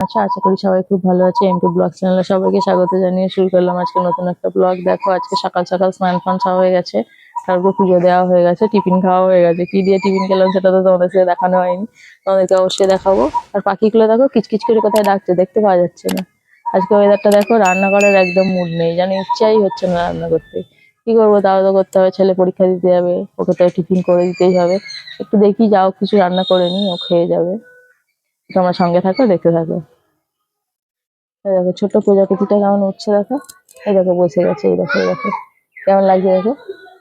আচ্ছা আশা করি সবাই খুব ভালো আছে। এমকে ব্লগ চ্যানেলে সবাইকে স্বাগত জানিয়ে শুরু করলাম আজকে নতুন একটা ব্লগ দেখো, আজকে সকাল সকাল স্নান ফান সব হয়ে গেছে। তারপর পুজো দেওয়া হয়ে গেছে, টিফিন খাওয়া হয়ে গেছে। কি দিয়ে টিফিন খেলাম সেটা তো তোমাদের সাথে দেখানো হয়নি। তোমাদেরকে অবশ্যই দেখাবো। আর পাখিগুলো দেখো, কিচকিচ করে কোথায় ডাকছে, দেখতে পাওয়া যাচ্ছে না। আজকে ওয়েদারটা দেখো রান্না করার একদম মুড নেই। জানি ইচ্ছাই হচ্ছে না রান্না করতে। কি করব, তাও তো করতে হবে। ছেলে পরীক্ষা দিতে যাবে, ওকে তো টিফিন করে দিতেই হবে। একটু দেখি যাও, কিছু রান্না করে নি ও খেয়ে যাবে। তোমরা সঙ্গে থাকো, দেখতে থাকো। দেখো, ছোট্ট প্রজাপতিটা কেমন উঠছে দেখো। এই দেখো, বসে গেছে, এই দেখো এই দেখো। কেমন লাগছে দেখো?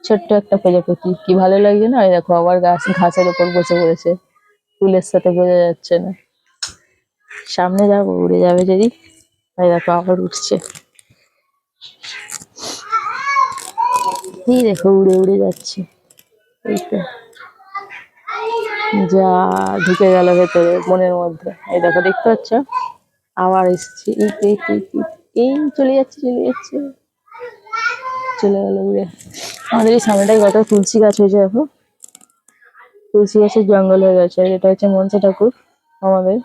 ছোট্ট একটা প্রজাপতি, কি ভালো লাগছে না? এই দেখো, আবার গাছ, ঘাসের ওপর বসে পড়েছে। ফুলের সাথে বোঝা যাচ্ছে না। সামনে যাব, উড়ে যাবে যদি। এই দেখো, আবার উঠছে। এই দেখো, উড়ে উড়ে যাচ্ছে। এই তো। যা ঢুকে গেল ভেতরে মনের মধ্যে। এই দেখো, দেখতে পাচ্ছ? আবার এসছে। এই এই এই চলে যাচ্ছে চলে যাচ্ছে। চলে গেল উড়ে আমাদের এই সামনেটায় কত তুলসী গাছ হয়েছে, দেখো। তুলসী গাছের জঙ্গল হয়ে গেছে। এটা হচ্ছে মনসা ঠাকুর, আমাদের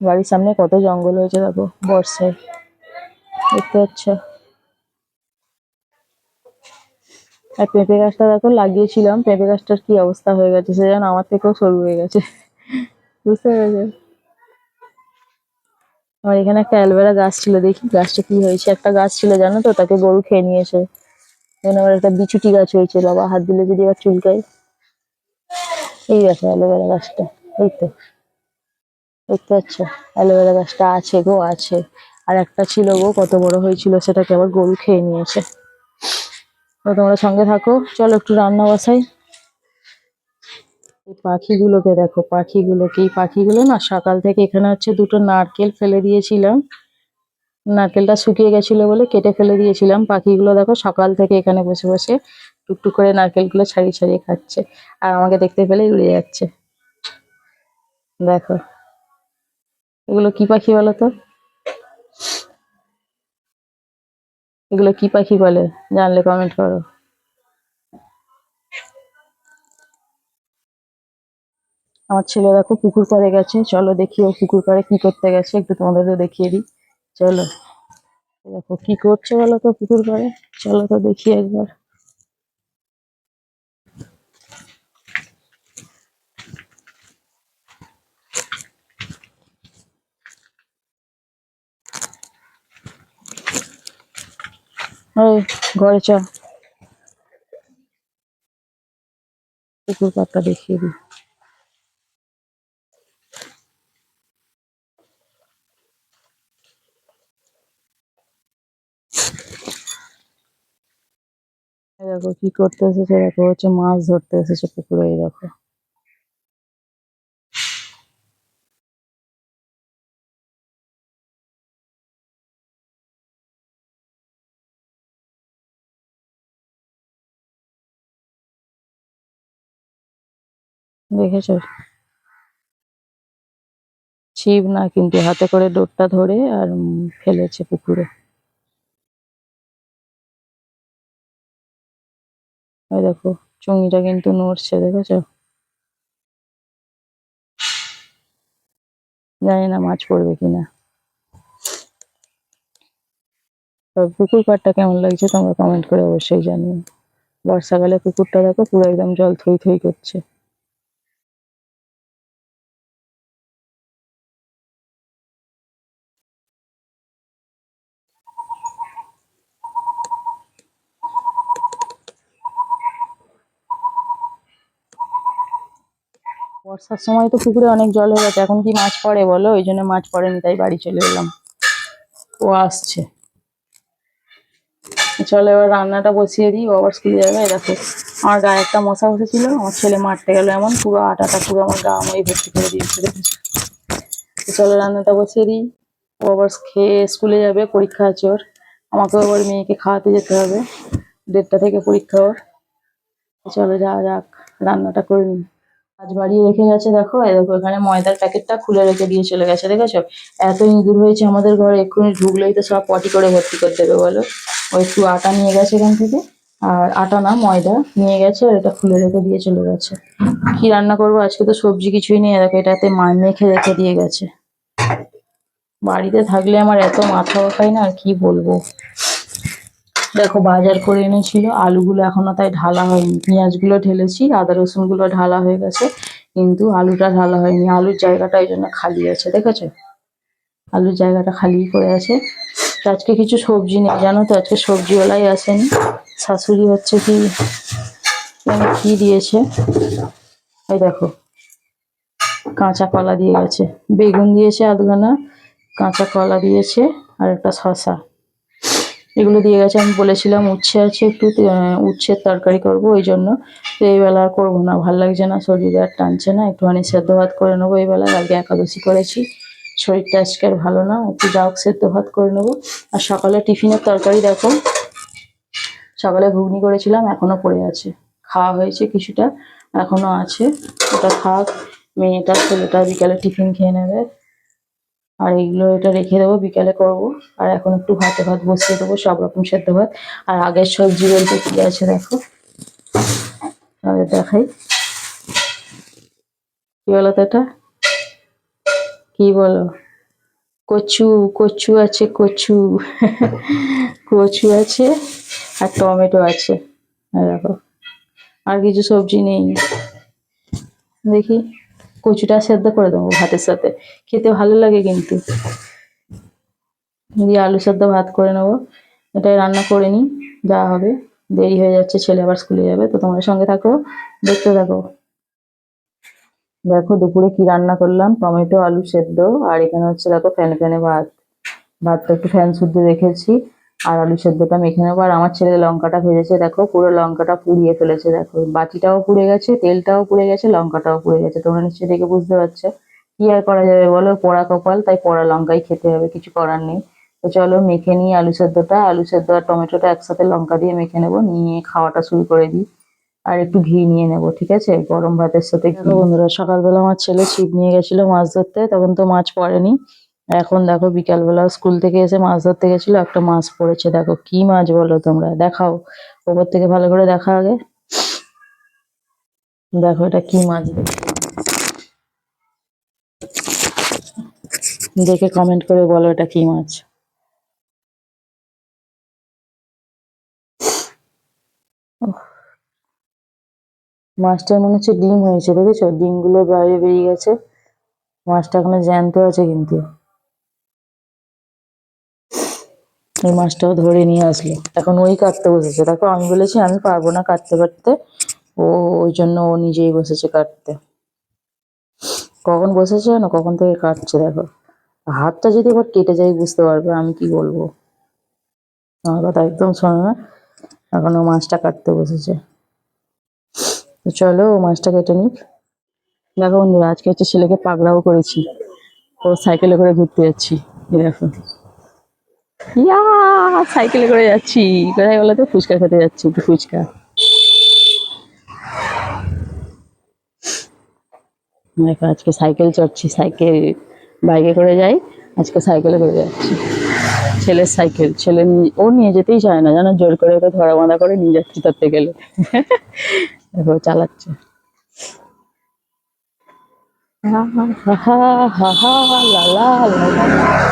বাড়ির সামনে কত জঙ্গল হয়েছে, দেখো, বর্ষায়। দেখতে পাচ্ছ? আর পেঁপে গাছটা দেখো, লাগিয়েছিলাম। পেঁপে গাছটার কি অবস্থা হয়ে গেছে, সে যেন আমার থেকেও সরু হয়ে গেছে। বুঝতে পেরেছ? আমার এখানে একটা অ্যালোভেরা গাছ ছিল, দেখি গাছটা কি হয়েছে। একটা গাছ ছিল, জানো তো, তাকে গরু খেয়ে নিয়েছে। এখানে আবার একটা বিছুটি গাছ হয়েছে, বাবা, হাত দিলে যদি আবার চুলকায়। এই দেখো অ্যালোভেরা গাছটা, এই তো। দেখতে পাচ্ছ? অ্যালোভেরা গাছটা আছে গো, আছে। আর একটা ছিল গো, কত বড় হয়েছিল, সেটাকে আবার গরু খেয়ে নিয়েছে। তোমরা সঙ্গে থাকো। চলো একটু রান্না বসাই। এই পাখিগুলোকে দেখো পাখিগুলোকে এই পাখিগুলো না সকাল থেকে এখানে হচ্ছে দুটো নারকেল ফেলে দিয়েছিলাম। নারকেলটা শুকিয়ে গেছিল বলে কেটে ফেলে দিয়েছিলাম। পাখিগুলো দেখো সকাল থেকে এখানে বসে বসে টুকটুক করে নারকেলগুলো ছাড়িয়ে ছাড়িয়ে খাচ্ছে। আর আমাকে দেখতে পেলে উড়ে যাচ্ছে। দেখো। এগুলো কি পাখি বলো তো? এগুলো কি পাখি বলে? জানলে কমেন্ট করো। আমার ছেলে দেখো পুকুর পাড়ে গেছে। চলো দেখি ও পুকুর পাড়ে কি করতে গেছে। একটু তোমাদেরও দেখিয়ে দিই। চলো। দেখো, কি করছে বলো তো পুকুর পাড়ে? চলো তো দেখি একবার। ওই ঘরে চ পুকুর পাড়টা দেখিয়ে দিই। দেখো কি করতে এসেছে, দেখো হচ্ছে মাছ ধরতে এসেছে পুকুরে, এই দেখো। দেখেছ? ছিপ না, কিন্তু হাতে করে ডোরটা ধরে আর ফেলেছে পুকুরে। ওই দেখো, চুঙিটা কিন্তু নড়ছে, দেখেছ? জানি না মাছ পড়বে কিনা। তবে পুকুর পাড়টা কেমন লাগছে তোমরা কমেন্ট করে অবশ্যই জানিও। বর্ষাকালে পুকুরটা দেখো পুরো একদম জল থই থই করছে। বর্ষার সময় তো পুকুরে অনেক জল হয়ে গেছে। এখন কি মাছ পড়ে বলো? ওই জন্য মাছ পড়েনি, তাই বাড়ি চলে এলাম। ও আসছে। চলো এবার রান্নাটা বসিয়ে দিই, ও আবার স্কুলে যাবে। দেখো, আমার গায়ে একটা মশা বসেছিল, আমার ছেলে মারতে গেল এমন, পুরো আটাটা পুরো আমার গা আমায় ভর্তি করে দিয়েছে। দেখেছ চলো রান্নাটা বসিয়ে দিই। ও আবার খেয়ে স্কুলে যাবে, পরীক্ষা আছে ওর। আমাকেও আবার মেয়েকে খাওয়াতে যেতে হবে। দেড়টা থেকে পরীক্ষা ওর। চলো যাওয়া যাক, রান্নাটা করে নিই। কাজ বাড়িয়ে রেখে গেছে, দেখো। দেখো, এখানে ময়দার প্যাকেটটা খুলে রেখে দিয়ে চলে গেছে, দেখেছ? এত ইঁদুর হয়েছে আমাদের ঘরে, এক্ষুনি ঢুকলেই তো সব পটি করে ভর্তি করে দেবে, বলো? ও একটু আটা নিয়ে গেছে এখান থেকে। আর আটা না, ময়দা নিয়ে গেছে, আর এটা খুলে রেখে দিয়ে চলে গেছে। কি রান্না করব? আজকে তো সবজি কিছুই নেই, দেখো, এটাতে মা মেখে রেখে দিয়ে গেছে। বাড়িতে থাকলে আমার এত মাথা ব্যথায় না, আর কি বলব? দেখো বাজার করে এনেছিল। আলুগুলো এখনও তাই ঢালা হয়নি। পেঁয়াজগুলো ঢেলেছি, আদা রসুনগুলো ঢালা হয়ে গেছে, কিন্তু আলুটা ঢালা হয়নি। আলুর জায়গাটা এই জন্য খালি আছে, দেখেছ? আলুর জায়গাটা খালি করে আছে। আজকে কিছু সবজি নেই, জানো তো? আজকে সবজিওয়ালাই আসেনি। শাশুড়ি হচ্ছে কি কি দিয়েছে। এই দেখো, কাঁচা কলা দিয়ে গেছে। বেগুন দিয়েছে আধখানা, কাঁচা কলা দিয়েছে, আর একটা শশা এগুলো দিয়ে গেছে, আমি বলেছিলাম উচ্ছে আছে একটু উচ্ছের তরকারি করব, ওই জন্য। তো এই বেলা আর করব না, ভালো লাগছে না, শরীরে আর টানছে না, একটুখানি সেদ্ধ ভাত করে নেব এই বেলা আগে একাদশী করেছি। শরীরটা আজকে আর ভালো না, একটু যা হোক সেদ্ধ ভাত করে নেব। আর সকালে টিফিনের তরকারি দেখো, সকালে ঘুগনি করেছিলাম, এখনও পড়ে আছে। খাওয়া হয়েছে কিছুটা, এখনও আছে। ওটা থাক মেয়েটা, ছেলেটা বিকালে টিফিন খেয়ে নেবে। আর এইগুলো এটা রেখে দেবো, বিকালে করব। আর এখন একটু ভাতে ভাত বসিয়ে দেবো, সব রকম সেদ্ধ ভাত। আর আগের সবজি বলতে কি আছে দেখো? তাহলে দেখাই। কি বলো তো এটা? কি বলো? কচু কচু আছে, কচু। কচু আছে আর টমেটো আছে। দেখো, আর কিছু সবজি নেই। দেখি। কচুটা সেদ্ধ করে দেবো ভাতের সাথে। খেতে ভালো লাগে কিন্তু। দিয়ে আলু সেদ্ধ ভাত করে নেব, এটাই রান্না করে নিই, যা হবে। দেরি হয়ে যাচ্ছে, ছেলে আবার স্কুলে যাবে, তো তোমার সঙ্গে থাকো, দেখতে থাকো। দেখো দুপুরে কি রান্না করলাম, টমেটো, আলু সেদ্ধ, আর এখানে হচ্ছে দেখো ফ্যানে ফ্যানে ভাত। ভাতটা একটু ফ্যান শুদ্ধ রেখেছি। আর আলু সেদ্ধটা মেখে নেব আর আমার ছেলে লঙ্কাটা ভেজেছে, দেখো, পুরো লঙ্কাটা পুড়িয়ে ফেলেছে, দেখো। বাটিটাও পুড়ে গেছে, তেলটাও পুড়ে গেছে, লঙ্কাটাও পুড়ে গেছে। তোমরা নিশ্চয়ই দেখে বুঝতে পারছ। কি আর করা যাবে বলো? পোড়া কপাল, তাই পোড়া লঙ্কাই খেতে হবে, কিছু করার নেই। তো চলো, মেখে নিই আলু সেদ্ধটা। আলু সেদ্ধ আর টমেটোটা একসাথে লঙ্কা দিয়ে মেখে নেব, নিয়ে খাওয়াটা শুরু করে দিই। আর একটু ঘি নিয়ে নেব, ঠিক আছে? গরম ভাতের সাথে বন্ধুরা, সকালবেলা আমার ছেলে ছিপ নিয়ে গেছিল মাছ ধরতে, তখন তো মাছ পড়েনি। এখন দেখো বিকালবেলা স্কুল থেকে এসে মাছ ধরতে গেছিল, একটা মাছ পড়েছে, দেখো কি মাছ বলো তোমরা? দেখাও, ওপর থেকে ভালো করে দেখা আগে। দেখো এটা কি মাছ দেখে কমেন্ট করে বলো এটা কি মাছ। মাছটার মনে হচ্ছে ডিম হয়েছে, দেখেছ? ডিমগুলো বাইরে বেরিয়ে গেছে। মাছটা এখনও জ্যান্ত আছে কিন্তু। এই মাছটাও ধরে নিয়ে আসলো। এখন ওই কাটতে বসেছে। দেখো, আমি বলেছি আমি পারব না কাটতে কাটতে। ও, ওই জন্য ও নিজেই বসেছে কাটতে। কখন বসেছে না কখন থেকে কাটছে, দেখো। হাতটা যদি এবার কেটে যায়, বুঝতে পারবে আমি কি বলব। আমার কথা একদম শোনো না। এখন ও মাছটা কাটতে বসেছে। তো চলো, ও মাছটা কেটে নিক। দেখো বন্ধুরা, আজকে হচ্ছে ছেলেকে পাগড়াও করেছি। ও সাইকেলে করে ঘুরতে যাচ্ছি। দেখো। ইয়া, সাইকেলে করে যাচ্ছি। কোথায় বলো তো? ফুচকা খেতে যাচ্ছি, একটু ফুচকা। দেখো, আজকে সাইকেল চড়ছি, সাইকেল বাইকে করে যাই, আজকে সাইকেলে করে যাচ্ছি। ছেলের সাইকেল, ছেলে ও নিয়ে যেতেই চায় না, জানো? জোর করে ওকে ধরা বাঁধা করে নিয়ে যাচ্ছি ধরতে গেলে দেখো, চালাচ্ছে। হা হা হা হা লা লা লা।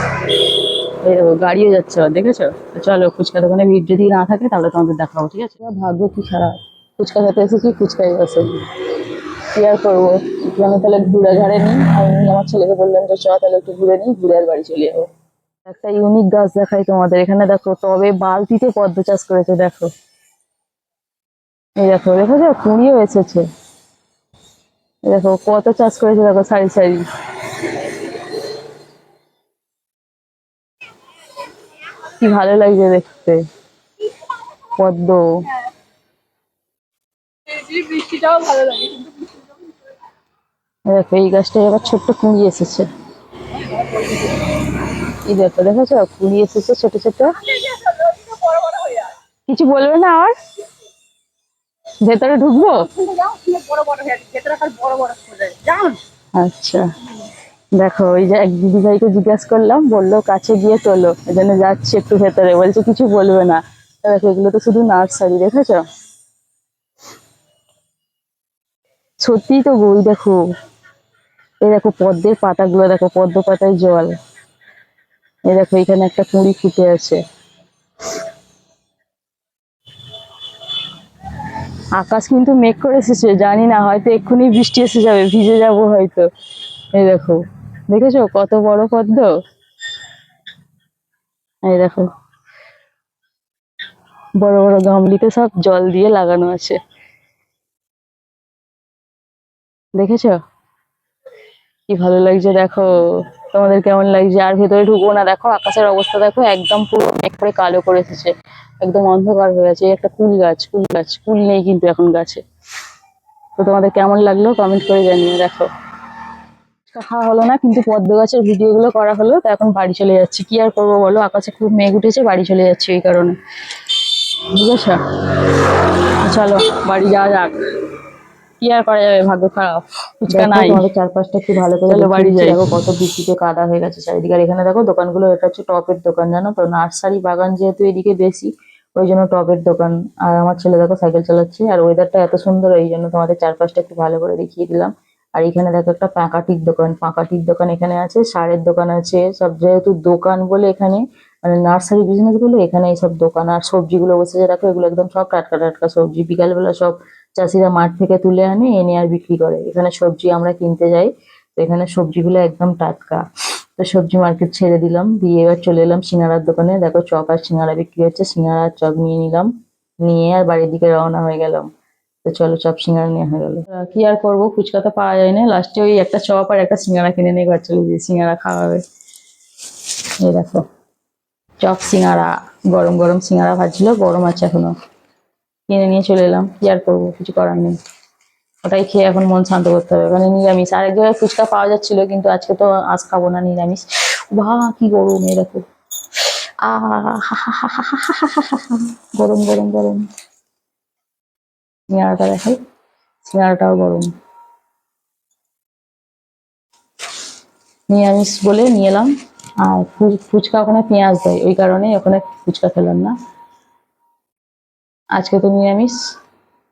গাড়িও যাচ্ছে দেখেছ? চলো ফুচকা দোকানে ভিড় যদি না থাকে তাহলে তোমাদের দেখাবো ঠিক আছে? ভাগ্য কি খারাপ? ফুচকা খেতে এসেছি ফুচকাই বসে। কি আর করব? আমি তাহলে ঘুরে ঘাড়ে নিই আমি আমার ছেলেকে বললাম যে চ তাহলে একটু ঘুরে নিই ঘুরে আর বাড়ি চলে যাব। একটা ইউনিক গাছ দেখাই তোমাদের। এখানে দেখো তবে বালতিতে পদ্ম চাষ করেছে দেখো। এই দেখো দেখেছ? কুড়িও এসেছে। দেখো কত চাষ করেছে দেখো সারি সারি। কি ভালো লাগছে দেখতে। পদ্ম। বৃষ্টিটাও ভালো লাগে এই দেখো এই গাছটা এবার ছোট্ট কুঁড়ি এসেছে। এই দেখো দেখেছ? কুঁড়ি এসেছে ছোট ছোট। কিছু বলবে না আর ভেতরে ঢুকবো? আচ্ছা। দেখো, ওই যে এক দিদি ভাইকে জিজ্ঞাসা করলাম, বলল, কাছে গিয়ে তোলো এই জন্য যাচ্ছি একটু ভেতরে। বলছে, কিছু বলবে না। দেখো, এগুলো তো শুধু নার্সারি, দেখেছ? সত্যিই তো বই, দেখো। এই দেখো, পদ্মের পাতাগুলো, দেখো, পদ্ম পাতায় জল। এই দেখো, এখানে একটা কুঁড়ি ফুটে আছে। আকাশ কিন্তু মেঘ করে এসেছে, জানি না, হয়তো এক্ষুনি বৃষ্টি এসে যাবে, ভিজে যাব হয়তো। এই দেখো। দেখেছ কত বড় পদ্ম? এই দেখো। বড় বড় গামলিতে সব জল দিয়ে লাগানো আছে। দেখেছ? কি ভালো লাগছে দেখো। তোমাদের কেমন লাগছে? আর ভেতরে ঢুকবো না। দেখো, আকাশের অবস্থা দেখো একদম পুরো মেঘ করে কালো করে এসেছে। একদম অন্ধকার হয়ে এই একটা কুল গাছ কুল গাছ। কুল নেই কিন্তু এখন গাছে। তো তোমাদের কেমন লাগল কমেন্ট করে জানিয়ে দেখো। খাওয়া হলো না কিন্তু পদ্ম গাছের ভিডিও গুলো করা হলো তো এখন বাড়ি চলে যাচ্ছি। কি আর করব বলো? আকাশে খুব মেঘ উঠেছে বাড়ি চলে যাচ্ছি এই কারণে। বুঝেছ চলো বাড়ি যাওয়া যাক। কি আর করা যাবে? ভাগ্য খারাপ। ফুচকা নাই। তোমাদের চারপাশটা একটু ভালো করে চলো বাড়ি। যাই। দেখো কত বৃষ্টিতে কাদা হয়ে গেছে চারিদিকে। আর এখানে দেখো দোকানগুলো এটা হচ্ছে টপের দোকান জানো তো? নার্সারি বাগান যেহেতু এদিকে বেশি ওই জন্য টপের দোকান। আর আমার ছেলে দেখো সাইকেল চালাচ্ছে আর ওয়েদারটা এত সুন্দর এই জন্য তোমাদের চারপাশটা একটু ভালো করে দেখিয়ে দিলাম। আর এখানে দেখো একটা পাঁকাটির দোকান। পাঁকাটির দোকান এখানে আছে, সারের দোকান আছে, সব যেহেতু দোকান বলে এখানে মানে নার্সারি বিজনেস বলে এখানে এইসব দোকান আর সবজিগুলো বসেছে রাখো এগুলো একদম সব টাটকা টাটকা সবজি। বিকালবেলা সব চাষিরা মাঠ থেকে তুলে আনে, এনে আর বিক্রি করে। এখানে সবজি আমরা কিনতে যাই, তো এখানে সবজিগুলো একদম টাটকা। তো সবজি মার্কেট ছেড়ে দিলাম, দিয়ে এবার চলে এলাম সিঙ্গারার দোকানে। দেখো চপ আর সিঙ্গারা বিক্রি হচ্ছে সিঙ্গারা চপ নিয়ে নিলাম, নিয়ে আর বাড়ির দিকে রওনা হয়ে গেলাম। চলো চপ সিঙ্গারা নেওয়া হয়ে গেল কি আর করব ফুচকা তো পাওয়া যায় না লাস্টে ওই একটা চপ আর একটা সিঙ্গারা কিনে নিয়ে ঘর চলে দিয়ে সিঙ্গারা খাওয়া হবে এই দেখো চপ সিঙ্গারা গরম গরম সিঙ্গারা ভাজছিল গরম আছে এখনও কিনে নিয়ে চলে এলাম কি আর করব কিছু করার নেই ওটাই খেয়ে এখন মন শান্ত করতে হবে মানে নিরামিষ আরেক জায়গায় ফুচকা পাওয়া যাচ্ছিল কিন্তু আজকে তো আজ খাব না নিরামিষ বা কি গরম দেখো আহ গরম গরম গরম সিঙ্গারাটা দেখাই সিঙ্গারাটাও গরম। নিরামিষ বলে নিয়ে এলাম আর ফুচকা ওখানে পেঁয়াজ দেয়, ওই কারণে ওখানে ফুচকা খেলাম না। আজকে তো নিরামিষ,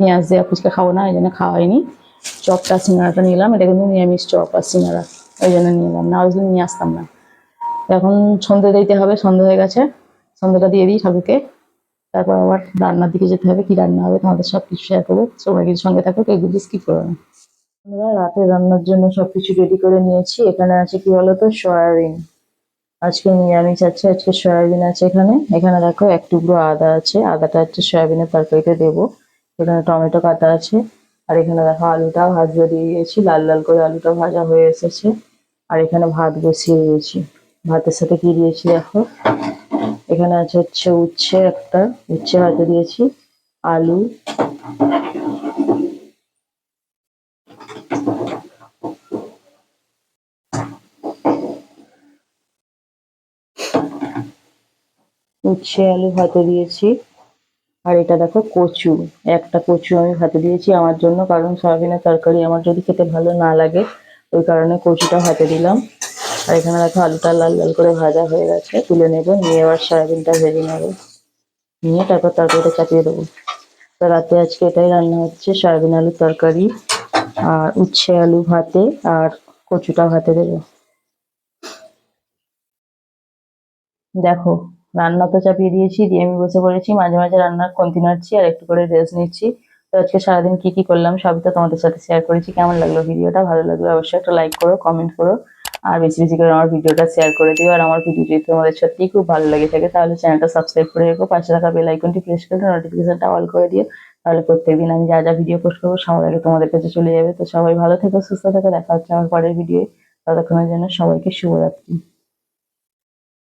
পেঁয়াজ দেওয়া ফুচকা খাব না ওই জন্য খাওয়া হয়নি চপটা সিঙ্গারাটা নিলাম, এটা কিন্তু নিরামিষ চপ আর সিঙ্গারা ওই জন্য নিলাম, না হলে নিয়ে আসতাম না। এখন সন্ধে দিতে হবে, সন্ধে হয়ে গেছে সন্ধ্যাটা দিয়ে দিই ঠাকুরকে। তারপর আবার রান্নার দিকে যেতে হবে, কি রান্না হবে তোমাদের সব কিছু শেয়ার করব। সবাই কিছু সঙ্গে থাকো এগুলো স্কিপ করো না। আমরা রাতে রান্নার জন্য সবকিছু রেডি করে নিয়েছি। এখানে আছে কি বলতো? সয়াবিন। আজকে নিরামিষ আছে, আজকে সয়াবিন আছে এখানে। এখানে দেখো এক টুকরো আদা আছে। আদাটা হচ্ছে সয়াবিনের তরকারিতে দেবো। এখানে টমেটো কাটা আছে। আর এখানে দেখো আলুটা ভাজা দিয়ে দিয়েছি। লাল লাল করে আলুটা ভাজা হয়ে এসেছে। আর এখানে ভাত বসিয়ে দিয়েছি। ভাতের সাথে কি দিয়েছি দেখো? এখানে আছে হচ্ছে উচ্ছে একটা, উচ্ছে ভাজা দিয়েছি, আলু। উচ্ছে, আলু ভাতে দিয়েছি। আর এটা দেখো কচু, একটা কচু আমি ভাতে দিয়েছি আমার জন্য, কারণ সয়াবিনের তরকারি আমার যদি খেতে ভালো না লাগে, ওই কারণে কচুটা ভাতে দিলাম। আর এখানে দেখো আলুটা লাল লাল করে ভাজা হয়ে গেছে। তুলে নেব, নিয়ে এবার সয়াবিনটা ভেজে নেব। নিয়ে তারপর তরকারিটা চাপিয়ে দেবো। তো রাতে আজকে এটাই রান্না হচ্ছে, সয়াবিন আলুর তরকারি আর উচ্ছে আলু ভাতে আর কচুটা ভাতে দেবো। দেখো, রান্না তো চাপিয়ে দিয়েছি, দিয়ে আমি বসে পড়েছি, মাঝে মাঝে রান্নার কমতি নাড়ছি আর একটু করে রেস্ট নিচ্ছি। তো আজকে সারাদিন কি কি করলাম সবই তো তোমাদের সাথে শেয়ার করেছি। কেমন লাগল ভিডিওটা? ভালো লাগল অবশ্যই একটা লাইক করো কমেন্ট করো। আর বেশি বেশি করে আমার ভিডিওটা শেয়ার করে দিও। আর আমার ভিডিও যদি তোমাদের সত্যিই খুব ভালো লেগে থাকে, তাহলে চ্যানেলটা সাবস্ক্রাইব করে রেখো। পাশে থাকা বেল আইকনটি প্রেস করে নোটিফিকেশনটা অল করে দিও। তাহলে প্রত্যেকদিন আমি যা যা ভিডিও পোস্ট করব, সবার আগে তোমাদের কাছে চলে যাবে। তো সবাই ভালো থেকো, সুস্থ থেকো। দেখা হচ্ছে আমার পরের ভিডিও ততক্ষণের জন্য সবাইকে শুভরাত্রি।